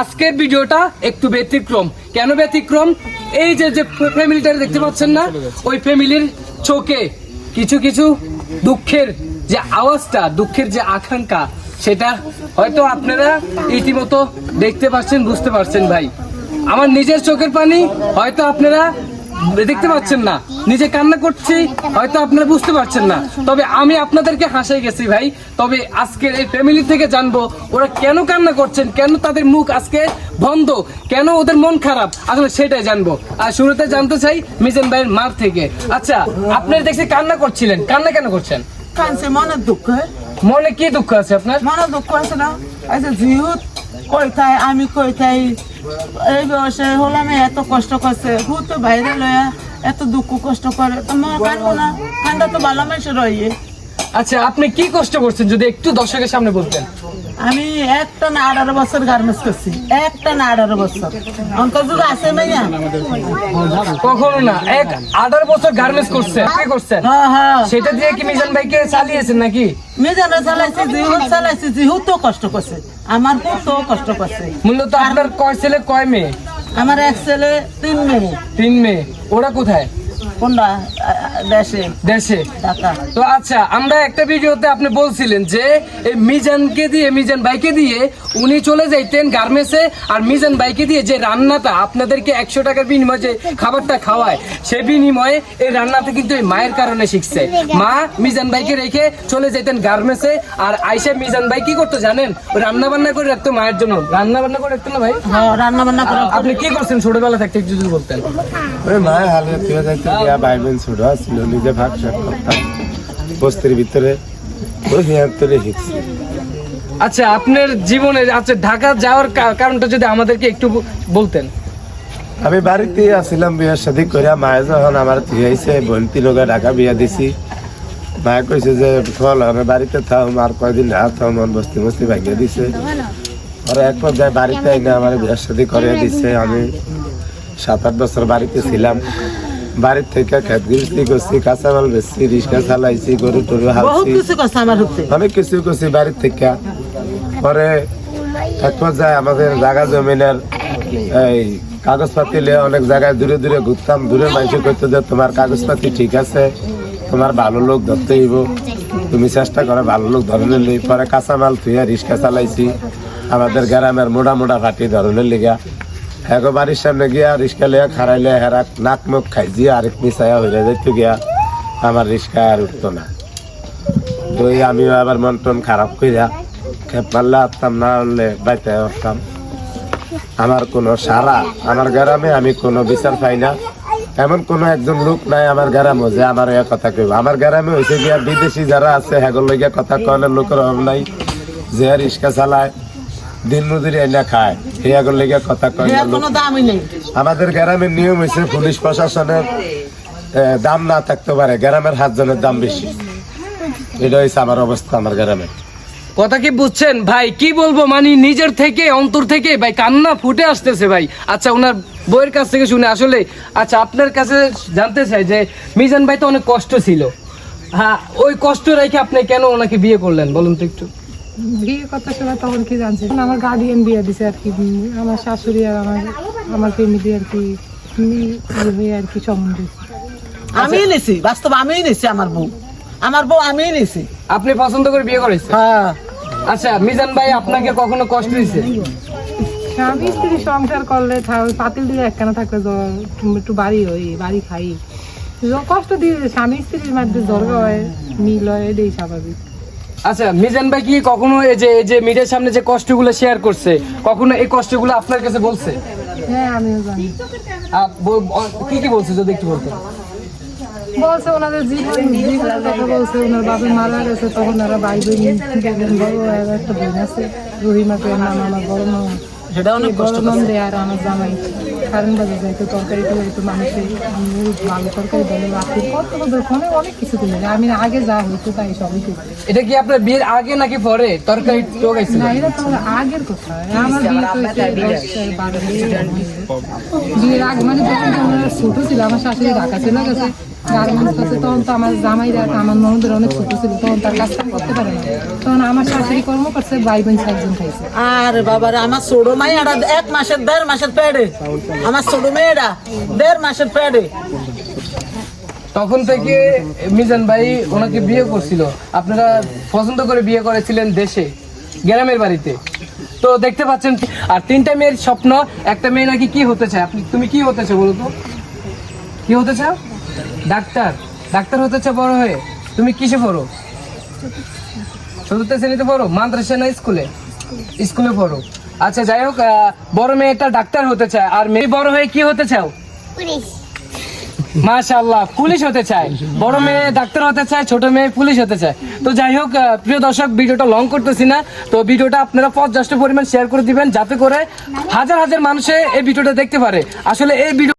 আজকের ভিডিওটা একটু ব্যতিক্রম। কেন ব্যতিক্রম? এই যে যে ফ্যামিলিটা দেখতে পাচ্ছেন না, ওই ফ্যামিলির চোখে কিছু কিছু দুঃখের যে আওয়াজটা, দুঃখের যে আকাঙ্ক্ষা, সেটা হয়তো আপনারা ইতিমতো দেখতে পাচ্ছেন, বুঝতে পারছেন ভাই। আমার নিজের চোখের পানি, হয়তো আপনারা দেখতে পাচ্ছেন না। নিজে কান্না করছি হয়তো আপনারা বুঝতে পারছেন না। তবে আমি আপনাদেরকে হাসাই গেছি ভাই। তবে আজকের এই ফ্যামিলি থেকে জানব ওরা কেন কান্না করছেন কেন তাদের মুখ আজকে বন্ধ কেন ওদের মন খারাপ? আসলে সেটাই জানব। আর শুরুতে জানতে চাই মিজান ভাইয়ের মার থেকে। আচ্ছা আপনারা দেখছি কান্না করছিলেন। কান্না কেন করছেন? কানছে মনের দুঃখ মনে কি দুঃখ আছে আপনার? মনের দুঃখ আছে না? আচ্ছা কইতাই, আমি কইতাই, এই বয়সে হলাম এত কষ্ট করছে, হু তো বাইরে লয়া এত দুঃখ কষ্ট করে, তো মা কানবো না ঠান্ডা তো ভালো মানুষ রয়ে। আচ্ছা আপনি কি কষ্ট করছেন? যদি একটু দর্শকের সামনে বলতেন। আমি একটা না আঠারো বছর গার্মেন্টস করছি। একটা না আঠারো বছর। অন্তর্যুগ আছে মাইয়া কখনো না এক আঠারো বছর গার্মেন্টস করছে। কি করছেন? হ্যাঁ হ্যাঁ। সেটা দিয়ে কি মিজান ভাইকে চালিয়েছেন নাকি? মেজানো চালাইছে জিহুত চালাইছে তো কষ্ট করছে। আমার তো কষ্ট করছে। মূলত আপনার কয় ছেলে কয় মেয়ে? আমার এক ছেলে তিন মেয়ে। তিন মেয়ে। ওরা কোথায়? কোনটা? দেশে। দেশে। তো আচ্ছা আমরা একটা ভিডিওতে আপনি বলছিলেন যে এই মিজানকে দিয়ে মিজান ভাইকে দিয়ে উনি চলে যাইতেন গার্মেন্টসে আর মিজান ভাইকে দিয়ে যে রান্নাটা আপনাদেরকে একশো টাকার বিনিময়ে যে খাবারটা খাওয়ায় সে বিনিময়ে এই রান্নাটা কিন্তু এই মায়ের কারণে শিখছে। মা মিজান ভাইকে রেখে চলে যেতেন গার্মেন্টসে আর আইসে মিজান ভাই কি করতো জানেন? রান্না বান্না করে রাখতো মায়ের জন্য। রান্না বান্না করে রাখতো না ভাই? হ্যাঁ রান্না বান্না করে আপনি কি করছেন? ছোটবেলা থাকতে একটু যদি বলতেন। মায়ের হালে ভাই বোন ছোট ছিল নিজে ভাগ শাক করতাম। বস্তির ভিতরে ভিতরে শিখছি আচ্ছা আপনার জীবনে আচ্ছা ঢাকা যাওয়ার কারণটা যদি আমাদেরকে একটু বলতেন। আমি বাড়িতে আসছিলাম বিয়ের সাথে করে মায়ে যখন আমার থিয়াইছে বোন তিনকে ঢাকা বিয়া দিছি। মায়ে কইছে যে চল আমি বাড়িতে থাও আর কয়দিন না থাও মন বস্তি মস্তি ভাঙিয়ে দিছে। আর এক পর্যায়ে বাড়িতে এনে আমার বিয়ের সাথে করে দিছে। আমি সাত আট বছর বাড়িতে ছিলাম। বাড়ির থেকে খেত গৃহস্থি করছি কাঁচা মাল বেচছি রিক্সা চালাইছি গরু টরু হালছি। অনেক কিছু করছি বাড়ির থেকে। পরে এক পর্যায়ে আমাদের জায়গা জমিনের এই কাগজপাতি নিয়ে অনেক জায়গায় দূরে দূরে ঘুরতাম দূরে মানুষ করতে যে তোমার কাগজপাতি ঠিক আছে তোমার ভালো লোক ধরতে হইব। তুমি চেষ্টা করে ভালো লোক ধরনের লি পরে কাঁচা কাঁচামাল থুইয়া রিক্সা চালাইছি। আমাদের গ্রামের মোটা মোটা ফাটি ধরনের লিগা। হ্যাঁ বাড়ির সামনে গিয়া রিক্সা লিয়া খারাইলে হেরা নাক মুখ খাইছি আরেক মিশাইয়া হইলে যাইতে গিয়া আমার রিক্সা আর উঠতো না। তো আমিও আবার মন টন খারাপ কইরা খেপ মারলে আসতাম না হলে বাইতে আসতাম। আমার কোনো সারা, আমার গ্রামে আমি কোনো বিচার পাই না। এমন কোনো একজন লোক নাই আমার গ্রামে যে আমার এ কথা কইব। আমার গ্রামে হয়েছে গিয়া বিদেশি যারা আছে, হেগর লইয়া কথা কনের লোকের অভাব নাই। যে রিক্সা চালায় দিন মজুরি এনে খায় আগর লেগে কথা কয় আমাদের গ্রামের নিয়ম হয়েছে পুলিশ প্রশাসনের দাম না থাকতে পারে। গ্রামের হাতজনের দাম বেশি। এটা হয়েছে আমার অবস্থা আমার গ্রামে। কথা কি বুঝছেন? ভাই কি বলব? মানে নিজের থেকে অন্তর থেকে ভাই কান্না ফুটে আসতেছে ভাই। আচ্ছা ওনার বইয়ের কাছ থেকে শুনে আসলে আচ্ছা আপনার কাছে জানতে চাই যে মিজান ভাই তো অনেক কষ্ট ছিল। হ্যাঁ ওই কষ্ট রেখে আপনি কেন ওনাকে বিয়ে করলেন? বলুন তো একটু। বিয়ে করতে সময় তখন কি জানছি? আমার গার্ডিয়ান বিয়ে দিছে আর কি আমার শাশুড়ি আর আমার আমার ফ্যামিলি আর কি হয়ে আর কি সম্বন্ধ। আমি নিছি বাস্তব আমিই নিছি আমার বউ। আমার বউ আমিই নিছি। আপনি পছন্দ করে বিয়ে করেছেন হ্যাঁ। আচ্ছা মিজান ভাই আপনাকে কখনো কষ্ট দিয়েছে? স্বামী স্ত্রী সংসার করলে পাতিল দিয়ে একখানা থাকলে একটু বাড়ি হই বাড়ি খাই। কষ্ট দিয়ে স্বামী স্ত্রীর মধ্যে জ্বর হয় মিল হয় এটাই স্বাভাবিক। আচ্ছা মিজান ভাই কি কখনো এই যে এই যে মিডিয়ার সামনে যে কষ্টগুলো শেয়ার করছে কখনো এই কষ্টগুলো আপনার কাছে বলছে? হ্যাঁ আমিও জানি। কি কি বলছে যদি একটু বলতেন। বলছে ওনাদের জীবন জীবনের কথা বলছে ওনার বাবা মারা গেছে তখন ওরা ভাই বোন বড় একটা বোন আছে রহিমাকে আমার বড় মা সেটা অনেক কষ্ট বড় নন্দে আর আমার জামাই। কারণ বাজে যায় তো তরকারি তো হয়তো মানুষের ভালো তরকারি বলে রাখি কত ফোনে অনেক কিছু তুলে যায় আমি আগে যা হইতো তাই সবই তুলে এটা কি আপনার বিয়ের আগে নাকি পরে তরকারি তো গেছে না এটা তো আগের কথা। আমার বিয়ে তো দশ বারো বিয়ের আগে। মানে যখন আমরা ছোট ছিল আমার শাশুড়ি ঢাকা চলে গেছে। তখন তো আমার জামাইরা আমার ননদের অনেক ছোট ছিল তখন তার কাজ করতে পারে না তখন আমার শাশুড়ি কর্ম করছে ভাই বোন চারজন খাইছে। আর বাবারে আমার ছোট মাইয়ারা এক মাসের দেড় মাসের পেড়ে আমার ছোট মেয়েরা দেড় মাসের পেড়ে তখন থেকে মিজান ভাই ওনাকে বিয়ে করছিল। আপনারা পছন্দ করে বিয়ে করেছিলেন দেশে গ্রামের বাড়িতে। তো দেখতে পাচ্ছেন আর তিনটা মেয়ের স্বপ্ন একটা মেয়ে নাকি কি হতে চায়? আপনি তুমি কি হতে চাও বলো তো? কি হতে চাও? ডাক্তার ডাক্তার হতে চাও বড় হয়ে? তুমি কিসে পড়ো? চতুর্থ শ্রেণীতে পড়ো? মাদ্রাসা না স্কুলে? স্কুলে পড়ো। আচ্ছা যাই হোক বড় মেয়েটা ডাক্তার হতে চায় আর মেয়ে বড় হয়ে কি হতে চাও? মাশাআল্লাহ পুলিশ হতে চায়। বড় মেয়ে ডাক্তার হতে চায় ছোট মেয়ে পুলিশ হতে চায়। তো যাই হোক প্রিয় দর্শক ভিডিওটা লং করতেছি না। তো ভিডিওটা আপনারা পর্যাপ্ত পরিমাণ শেয়ার করে দিবেন যাতে করে হাজার হাজার মানুষে এই ভিডিওটা দেখতে পারে। আসলে এই ভিডিও